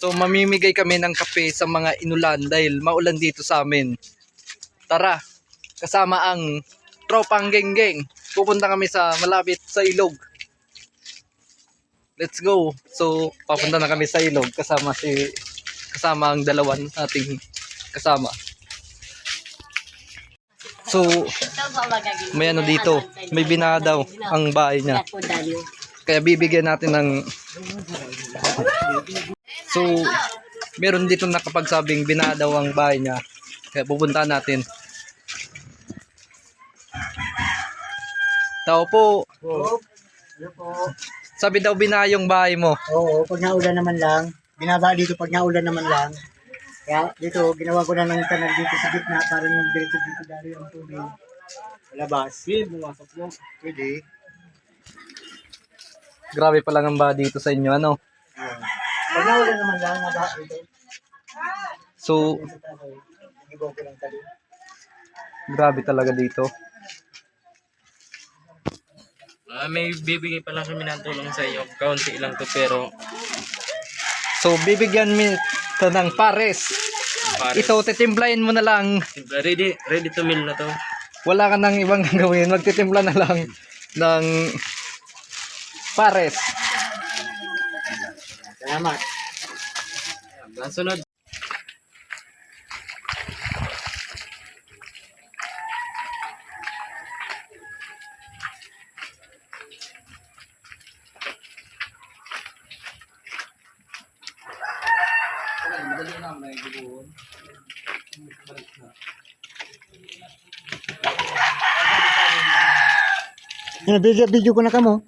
So mamimigay kami ng kape sa mga inulan dahil maulan dito sa amin. Tara, kasama ang tropang geng-geng. Pupunta kami sa malapit sa ilog. Let's go. So papunta na kami sa ilog kasama si kasama ang dalawan ating kasama. So may ano dito, may binaha daw ang bahay niya. Kaya bibigyan natin ng So, meron dito nakapagsabing binaha daw ang bahay niya. Kaya pupunta natin. Tao po. Ano po? sabi daw binaha yung bahay mo. Oo, pag naulan naman lang, binaba dito pag naulan naman lang. Kaya dito, ginawa ko na ng kanal dito sa gitna para yung diretso dito dali ang tubig. Labas. Pwede, bumasok mo. Pwede. Grabe pa lang ang baha dito sa inyo, ano? Oo. Pag naulan naman lang, naba dito. So, grabe talaga dito. Ah, may bibigay pa lang kami ng tulong sa iyo. Kaunti lang to pero So, bibigyan mi ito ng pares. pare. Ito, titimplahin mo na lang. Ready, ready to meal na to. Wala ka nang ibang gagawin. Magtitimpla na lang ng pares. Salamat. Ang sunod. Ano, video, video ko na kamo.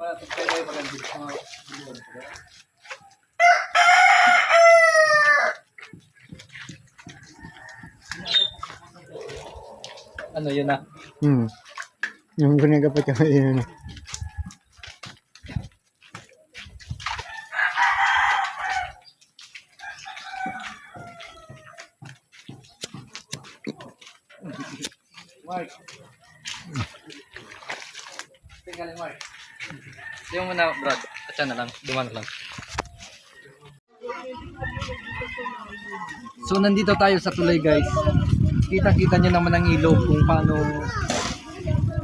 Ano yun na? Hmm. Yung gunaga pa siya, yun ano. Mark. Tinggalin, Mark. Yung muna, Brad. Atsa na lang. Duman lang. So, nandito tayo sa tulay, guys. Kita-kita nyo naman ang ilog kung paano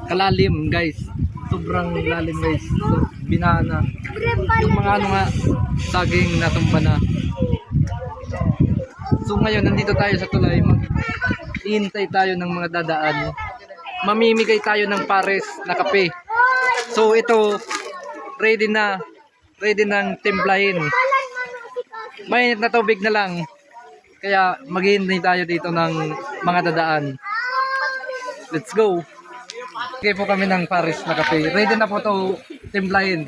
kalalim, guys. Sobrang lalim, guys. So, binaha na. Yung mga ano nga, saging natumba na. So, ngayon, nandito tayo sa tulay. Mag Hihintay tayo ng mga dadaan. Mamimigay tayo ng pares na kape. So ito, ready na. Ready ng timplahin. Mainit na tubig na lang. Kaya maghihintay tayo dito ng mga dadaan. Let's go. Okay po kami ng pares na kape. Ready na po to timplahin.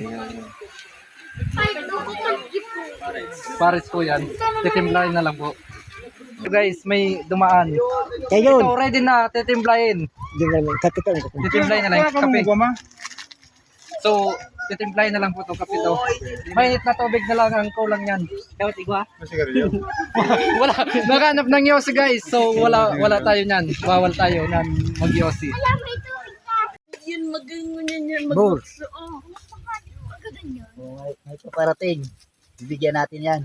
Pares po yan. Titimplahin na lang po. So guys, may dumaan. Ayun. Ito, ready na, titimplahin. Titimplahin na lang yung kape. So, titimplahin na lang po itong kape to. Mainit na tubig na lang ang kulang yan. Dapat igwa? wala, nakahanap ng yosi guys. So, wala wala tayo niyan. Bawal tayo nan mag-yosi. Yun, maganyan yan. Bol. Oo. Oh, may, paparating. Bibigyan natin yan.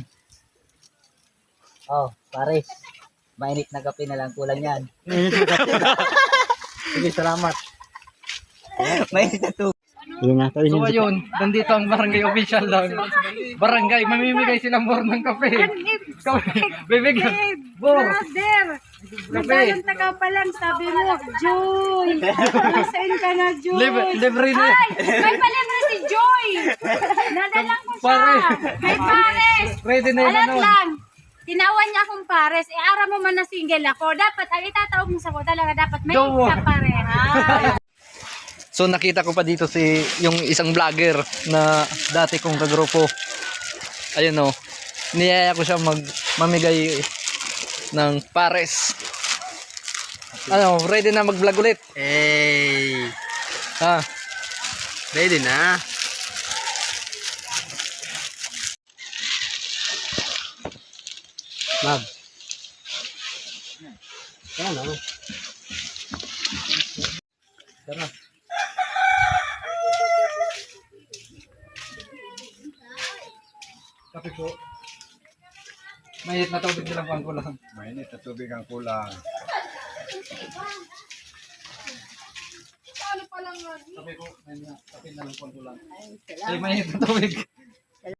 Oh, pares. Mainit na kape na lang kulang yan. Sige, salamat. Mainit na to. Yun na, So, ayun, nandito ang barangay official ng barangay. Mamimigay silang bor ng kape. Kape. Bibigyan. Bor. Brother! Kape. Naglalanta ka pa lang, sabi mo, Joy! Nasaan ka na, Joy? Libre, libre na. Ay! May palibre si Joy! Nadalang ko siya! Pare. May pares! Ready na yun Alat ano. lang! Tinawan niya akong pares. E ara mo man na single ako. Dapat, ang itatawag mo sa ko talaga, dapat may Jowa. ka pare. So nakita ko pa dito si yung isang vlogger na dati kong kagrupo. Ayun oh. Niyaya ko siya mag mamigay ng pares. Ano, ready na mag-vlog ulit? Hey! Ha? Ready na? Ma'am. Ano? Tara. Mahit na tubig nilang pang kulang. Mainit na tubig ang kulang. Sabi ko, may na, na lang pang kulang. Ay, mahit na tubig.